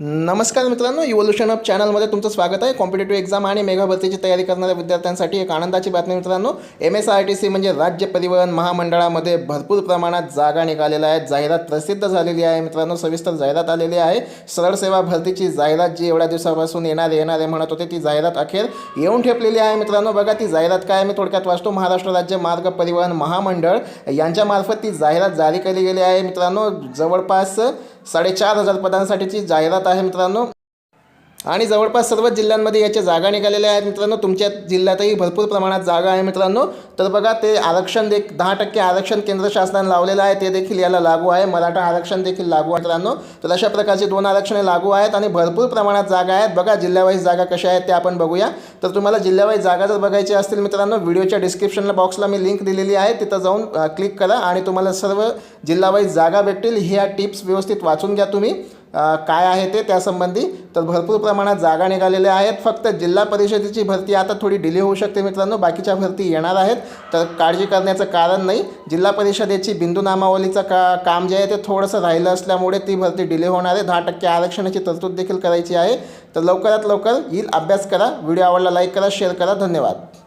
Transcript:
नमस्कार मित्रांनो evolution of चॅनलमध्ये तुमचं स्वागत आहे. कॉम्पिटेटिव्ह एक्झाम आणि मेगा भरतीची तयारी करणाऱ्या विद्यार्थ्यांसाठी एक आनंदाची बातमी मित्रांनो. M S R T C म्हणजे राज्य परिवहन महामंडळामध्ये भरपूर प्रमाणात जागा निघालेल्या आहेत. जाहिरात प्रसिद्ध झालेली आहे मित्रांनो. सविस्तर जाहिरात आलेली आहे. सरळ सेवा भरतीची जाहिरात जी एवढ्या दिवसापासून येणार येणार आहे म्हणत होते ती जाहिरात अखेर येऊन ठेपलेली आहे मित्रांनो. बघा ती जाहिरात काय मी थोडक्यात वाचतो. महाराष्ट्र राज्य मार्ग परिवहन महामंडळ यांच्यामार्फत ती जाहिरात जारी केली गेली आहे मित्रांनो. जवळपास साडेचार हजार पदांसाठीची जाहिरात आहे मित्रांनो. आणि जवळपास सर्वच जिल्ह्यांमध्ये याच्या जागा निघालेल्या आहेत मित्रांनो. तुमच्या जिल्ह्यातही भरपूर प्रमाणात जागा आहे मित्रांनो. तर बघा ते आरक्षण देख दहा टक्के आरक्षण केंद्र शासनाने लावलेलं आहे. ते देखील याला लागू आहे. मराठा आरक्षण देखील लागू आहे मित्रांनो. तर अशा प्रकारचे दोन आरक्षणे लागू आहेत आणि भरपूर प्रमाणात जागा आहेत. बघा जिल्ह्यावाईज जागा कशा आहेत ते आपण बघूया. तर तुम्हाला जिल्ह्यावाईज जागा जर बघायची असतील मित्रांनो व्हिडिओच्या डिस्क्रिप्शनला बॉक्सला मी लिंक दिलेली आहे. तिथं जाऊन क्लिक करा आणि तुम्हाला सर्व जिल्हावाईज जागा भेटतील. ह्या टिप्स व्यवस्थित वाचून घ्या तुम्ही. काय आहे ते त्यासंबंधी. तर भरपूर प्रमाणात जागा निघालेल्या आहेत. फक्त जिल्हा परिषदेची भरती आता थोडी डिले होऊ शकते मित्रांनो. बाकीच्या भरती येणार आहेत. तर काळजी करण्याचं कारण नाही. जिल्हा परिषदेची बिंदू नामावलीचं का काम जे आहे ते थोडंसं राहिलं असल्यामुळे ती भरती डिले होणार आहे. दहा टक्के आरक्षणाची तरतूद देखील करायची आहे. तर लवकरात लवकर येईल. अभ्यास करा. व्हिडिओ आवडला लाईक करा शेअर करा. धन्यवाद.